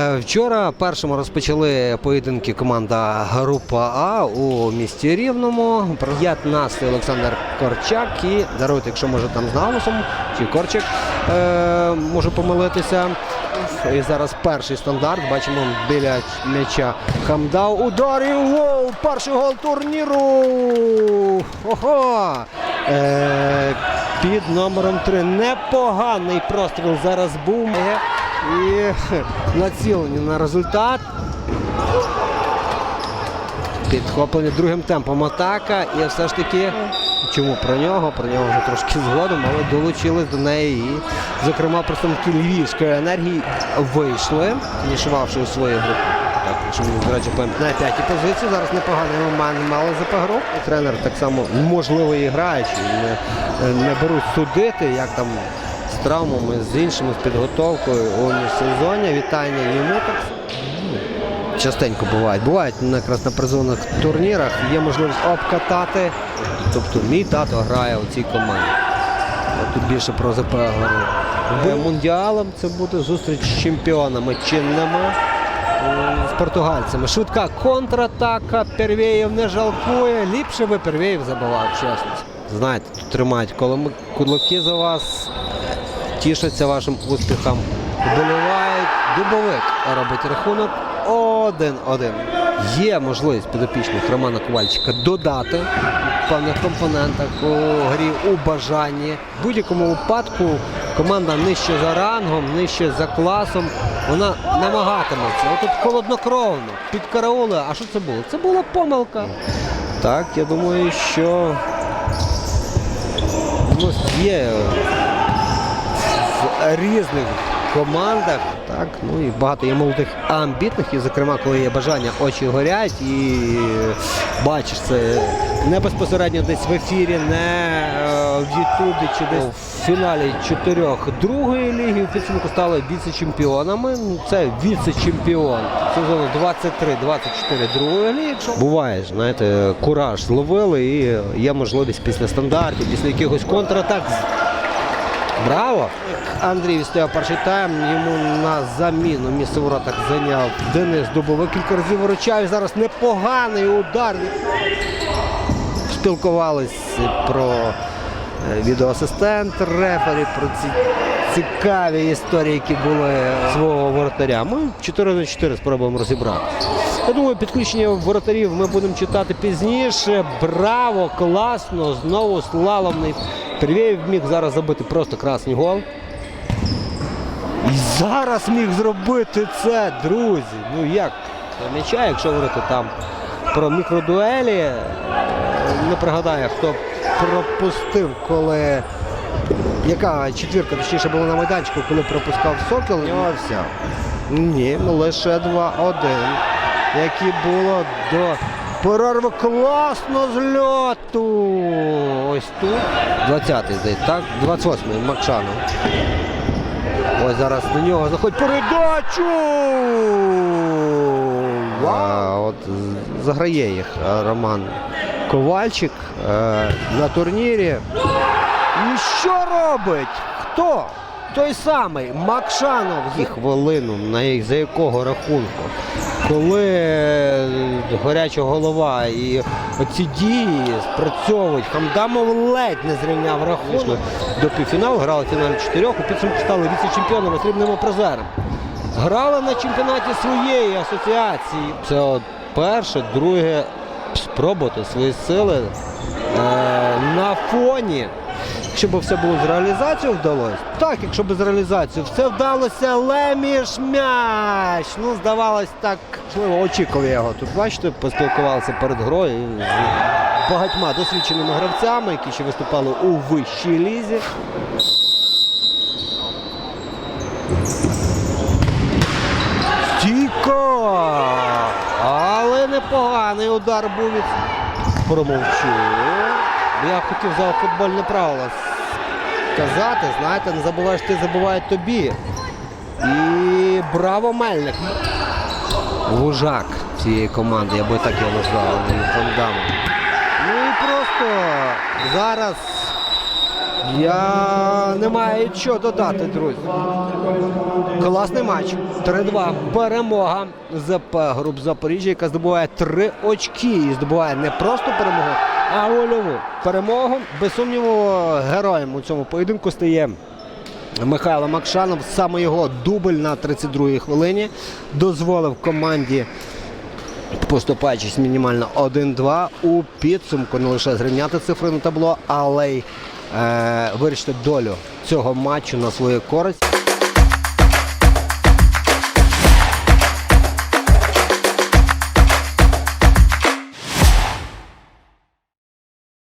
Е, Вчора першими розпочали поєдинки команда Група А у місті Рівному. 15 Олександр Корчак і даруйте, якщо може там з наголосом, чи Корчик е, може помилитися. І зараз перший стандарт. Бачимо біля м'яча Хамдав. Удар і гол! Перший гол турніру! Ого! Е, під номером 3. Непоганий простріл зараз був. І націлені на результат. Підхоплення другим темпом атака. І все ж таки, чому про нього? Про нього вже трошки згодом, але долучились до неї. І, зокрема, представники Львівської енергії вийшли, фінішувавши у своїй групі. Так, якщо до речі, на п'ятій позиції. Зараз непоганий момент мали за гру. Тренер так само, можливо, і граючи. Не, не беруть судити, як там з травмами, з іншими, з підготовкою у міжсезоння. Вітання йому так частенько бувають. Бувають якраз на призовних турнірах. Є можливість обкатати. Тобто мій тато грає у цій команді. Я Тут більше про ЗП говорю. Мундіалом це буде зустріч з чемпіонами чинними. е, З португальцями. Швидка контратака. Первєєв не жалкує. Ліпше би Первєєв забивав, чесно. Знаєте, тут тримають кулаки за вас, тішаться вашим успіхам. Вболівають. Дубовик робить рахунок 1-1. Є можливість підопічних Романа Ковальчика додати в певних компонентах у грі у бажанні. В будь-якому випадку команда нижче за рангом, нижче за класом. Вона намагатиметься. Отут холоднокровно, під караули. А що це було? Це була помилка. Так, я думаю, що є в різних командах. Так, ну і багато є молодих амбітних, і зокрема, коли є бажання, очі горять, і бачиш це не безпосередньо десь в ефірі, не е, в Ютубі чи десь в фіналі чотирьох другої ліги. В підсумку стали віце-чемпіонами. Ну, Це віце-чемпіон сезону 23-24 другої ліги. Якщо буває, знаєте, кураж зловили, і є можливість після стандартів, після якихось контратак Браво! Андрій відстояв перший тайм. Йому на заміну місце воротах зайняв Денис Дубовик. Кілька разів виручав. І Зараз непоганий удар. Спілкувались про е, відеоасистент, рефері, про ці цікаві історії, які були свого воротаря. Ми 4 на 4 спробуємо розібрати. Я думаю, підключення воротарів ми будемо читати пізніше. Браво, класно! Знову слаломний. Первєєв міг зараз забити просто красний гол. І зараз міг зробити це, друзі. Ну як? М'яча, якщо говорити там про мікродуелі, не пригадаю, хто пропустив, коли. Яка четвірка, точніше була на майданчику, коли пропускав Сокіл, нього все. Ні, ну лише 2-1. Які було до перерви класно з льоту. Ось тут. 20-й здається, так? 28-й Макшанов. Ось зараз до нього заходить передачу. А, от заграє їх е, Роман Ковальчик е, на турнірі. І що робить? Хто? Той самий Макшанов і хвилину, на за якого рахунку, коли горяча голова і оці дії спрацьовують. Хамдамов ледь не зрівняв рахунок до півфіналу, грали фіналі чотирьох, у підсумку стали віце-чемпіонами, срібними призером. Грали на чемпіонаті своєї асоціації. Це от перше, друге спробувати свої сили е, на фоні. Якщо б все було з реалізацією вдалося, так, якщо б з реалізацією все вдалося, Леміш м'яч. Ну, здавалось так, можливо, очікував його. Тут бачите, поспілкувалися перед грою з багатьма досвідченими гравцями, які ще виступали у вищій лізі. Стійко! Але непоганий удар був від промовчу. Я хотів за футбольне правило сказати, знаєте, не забуваєш ти, забувають тобі. І браво Мельник. Вужак цієї команди, я би так його назвав, Фандамом. Ну і просто зараз Я не маю що додати, друзі. Класний матч. 3-2. Перемога ЗП груп Запоріжжя, яка здобуває три очки. І здобуває не просто перемогу, а гольову перемогу. Без сумніву, героєм у цьому поєдинку стає Михайло Макшанов. Саме його дубль на 32-й хвилині дозволив команді. Поступаючись мінімально 1-2 у підсумку не лише зрівняти цифри на табло, але й е, вирішити долю цього матчу на свою користь.